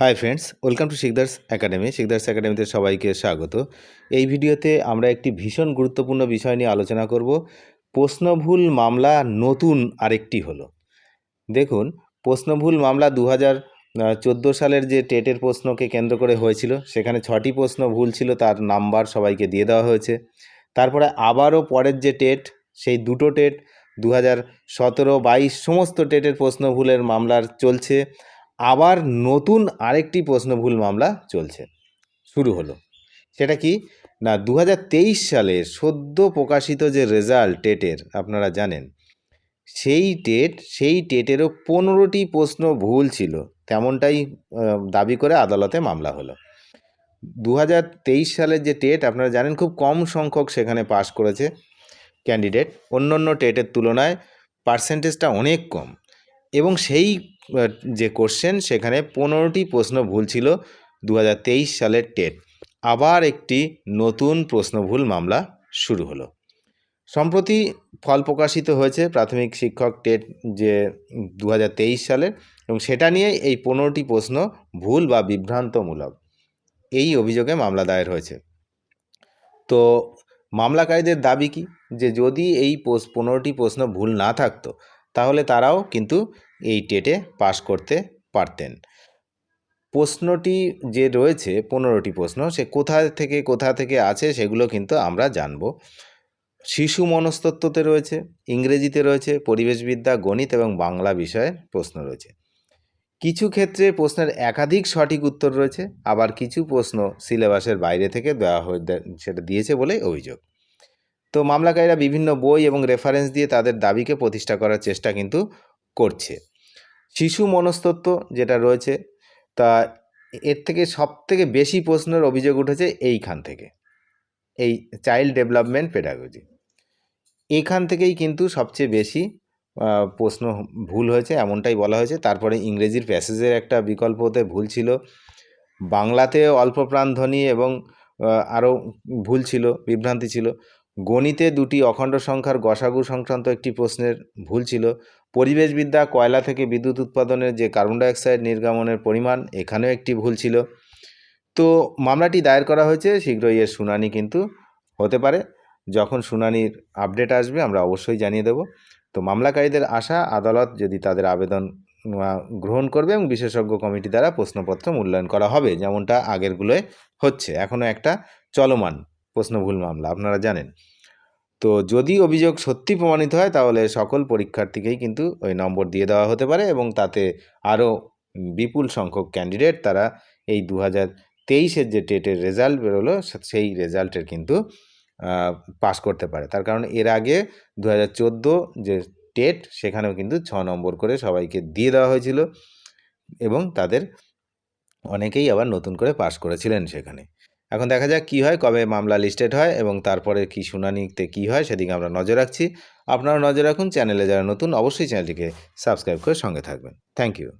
Hi friends welcome to Shikdars academy Shikdars একাডেমিতে সবাইকে স্বাগত। এই ভিডিওতে আমরা একটি ভীষণ গুরুত্বপূর্ণ বিষয় নিয়ে আলোচনা করব। প্রশ্নভুল মামলা নতুন আরেকটি হলো। দেখুন, প্রশ্নভুল মামলা দু হাজার চোদ্দ সালের যে টেটের প্রশ্নকে কেন্দ্র করে হয়েছিল, সেখানে ছটি প্রশ্ন ভুল ছিল, তার নাম্বার সবাইকে দিয়ে দেওয়া হয়েছে। তারপরে আবারও পরের যে টেট, সেই দুটো টেট দু হাজার সতেরো বাইশ, সমস্ত টেটের প্রশ্ন ভুলের মামলার চলছে। আবার নতুন আরেকটি প্রশ্নভুল মামলা চলছে। শুরু হলো। সেটা কি? না দু সালে সদ্য প্রকাশিত যে রেজাল্ট টেটের আপনারা জানেন, সেই টেট সেই টেটেরও পনেরোটি প্রশ্ন ভুল ছিল। তেমনটাই দাবি করে আদালতে মামলা হলো। দু হাজার তেইশ সালের যে টেট আপনারা জানেন, খুব কম সংখ্যক সেখানে পাশ করেছে ক্যান্ডিডেট অন্য অন্য টেটের তুলনায় পার্সেন্টেজটা অনেক কম। এবং সেই যে কোশ্চেন সেখানে পনেরোটি প্রশ্ন ভুল ছিল দু হাজার তেইশ সালের টেট আবার একটি নতুন প্রশ্ন ভুল মামলা শুরু হলো। সম্প্রতি ফল প্রকাশিত হয়েছে প্রাথমিক শিক্ষক টেট যে দু হাজার তেইশ সালের এবং সেটা নিয়ে এই পনেরোটি প্রশ্ন ভুল বা বিভ্রান্তমূলক। এই অভিযোগে মামলা দায়ের হয়েছে। তো মামলাকারীদের দাবি কি? যে যদি এই পনেরোটি প্রশ্ন ভুল না থাকতো তাহলে তারাও কিন্তু এই টেটে পাশ করতে পারতেন। প্রশ্নটি যে রয়েছে, পনেরোটি প্রশ্ন, সে কোথা থেকে কোথা থেকে আছে সেগুলো কিন্তু আমরা জানব। শিশু মনস্তত্ত্বতে রয়েছে, ইংরেজিতে রয়েছে, পরিবেশবিদ্যা, গণিত এবং বাংলা বিষয়ে প্রশ্ন রয়েছে। কিছু ক্ষেত্রে প্রশ্নের একাধিক সঠিক উত্তর রয়েছে, আবার কিছু প্রশ্ন সিলেবাসের বাইরে থেকে দেওয়া হয়ে সেটা দিয়েছে বলে অভিযোগ। তো মামলাকারীরা বিভিন্ন বই এবং রেফারেন্স দিয়ে তাদের দাবিকে প্রতিষ্ঠা করার চেষ্টা কিন্তু করছে। শিশু মনস্তত্ত্ব যেটা রয়েছে, তা এর থেকে সব থেকে বেশি প্রশ্নের অভিযোগ উঠেছে এইখান থেকে, এই চাইল্ড ডেভেলপমেন্ট পেডাগজি এখান থেকেই কিন্তু সবচেয়ে বেশি প্রশ্ন ভুল হয়েছে, এমনটাই বলা হয়েছে। তারপরে ইংরেজির প্যাসেজের একটা বিকল্পতে ভুল ছিল। বাংলাতে অল্প প্রাণধ্বনি এবং আরও ভুল ছিল, বিভ্রান্তি ছিল। গণিতে দুটি অখণ্ড সংখ্যার গসাগু সংক্রান্ত একটি প্রশ্নের ভুল ছিল। পরিবেশবিদ্যা কয়লা থেকে বিদ্যুৎ উৎপাদনের যে কার্বন ডাইঅক্সাইড নির্গমনের পরিমাণ, এখানেও একটি ভুল ছিল। তো মামলাটি দায়ের করা হয়েছে, শীঘ্রই এর শুনানি কিন্তু হতে পারে। যখন শুনানির আপডেট আসবে, আমরা অবশ্যই জানিয়ে দেব। তো মামলাকারীদের আশা, আদালত যদি তাদের আবেদন গ্রহণ করবে এবং বিশেষজ্ঞ কমিটি দ্বারা প্রশ্নপত্র মূল্যায়ন করা হবে, যেমনটা আগেরগুলোয় হচ্ছে। এখনও একটা চলমান প্রশ্নভুল মামলা, আপনারা জানেন। তো যদি অভিযোগ সত্যি প্রমাণিত হয়, তাহলে সকল পরীক্ষার্থীকেই কিন্তু ওই নম্বর দিয়ে দেওয়া হতে পারে এবং তাতে আরও বিপুল সংখ্যক ক্যান্ডিডেট তারা এই দু হাজার তেইশের যে টেটের রেজাল্ট বেরোলো, সেই রেজাল্টের কিন্তু পাস করতে পারে। তার কারণ এর আগে দু হাজার চোদ্দ যে টেট সেখানেও কিন্তু ছ নম্বর করে সবাইকে দিয়ে দেওয়া হয়েছিল এবং তাদের অনেকেই আবার নতুন করে পাশ করেছিলেন সেখানে। এখন দেখা যাক কি হয়, কবে মামলা লিস্টেড হয় এবং তারপরে কি শুনানিতে কি হয় সেদিকে আমরা নজর রাখছি। আপনারা নজর রাখুন, চ্যানেলে যারা নতুন, অবশ্যই চ্যানেলটিকে সাবস্ক্রাইব করে সঙ্গে থাকবেন। Thank you